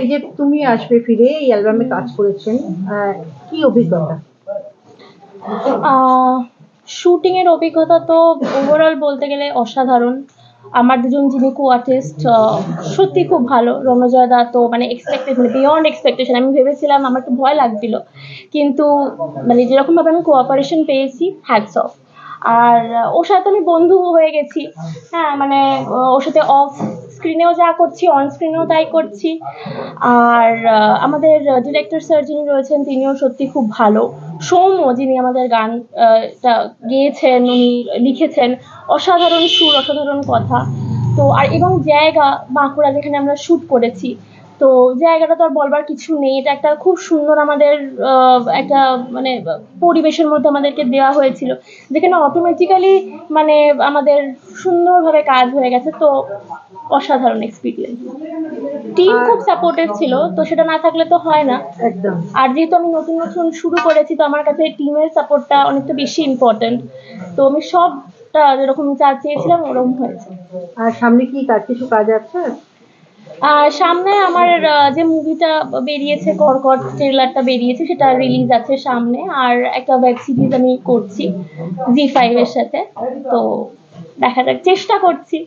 এই যে তুমি আসবে ফিরে, এই অ্যালবামে কাজ করেছেন কি অভিজ্ঞতা? শুটিং এর অভিজ্ঞতা তো ওভারঅল বলতে গেলে অসাধারণ। আমার দুজন যিনি কো আর্টিস্ট সত্যি খুব ভালো। রণজয় দা তো মানে এক্সপেক্টেড মানে বিয়ন্ড এক্সপেকটেশন আমি ভেবেছিলাম আমার একটু ভয় লাগছিল। কিন্তু মানে যেরকম ভাবে আমি কোঅপারেশন পেয়েছি হ্যাটস অফ আর ওর সাথে আমি বন্ধু হয়ে গেছি। হ্যাঁ মানে ওর সাথে অফ স্ক্রিনেও যা করছি অন স্ক্রিনেও তাই করছি। আর আমাদের ডিরেক্টর স্যার যিনি রয়েছেন, তিনিও সত্যি খুব ভালো। সৌম্য যিনি আমাদের গান গেয়েছেন, উনি লিখেছেন। অসাধারণ সুর, অসাধারণ কথা। তো, আর এবং জায়গা, বাঁকুড়া যেখানে আমরা শ্যুট করেছি তো জায়গাটা তো আর বলবার কিছু নেই। এটা একটা খুব সুন্দর আমাদের একটা মানে পরিবেশের মধ্যে আমাদেরকে দেওয়া হয়েছিল। যেখানে অটোমেটিক্যালি মানে আমাদের সুন্দরভাবে কাজ হয়ে গেছে। তো অসাধারণ এক্সপিরিয়েন্স টিম খুব সাপোর্টিভ ছিল তো সেটা না থাকলে তো হয় না। একদম। আর যেহেতু আমি নতুন নতুন শুরু করেছি তো আমার কাছে টিমের সাপোর্টটা অনেকটা বেশি ইম্পর্টেন্ট তো আমি সবটা যেরকম চা চেয়েছিলাম ওরকম হয়েছে। আর সামনে কি কাজ কিছু কাজ আছে? আর সামনে আমার যে মুভিটা বেরিয়েছে কর্কট ট্রেলারটা বেরিয়েছে সেটা রিলিজ আছে সামনে। আর একটা ওয়েব সিরিজ আমি করছি জি ফাইভ এর সাথে। তো দেখা যাক চেষ্টা করছি।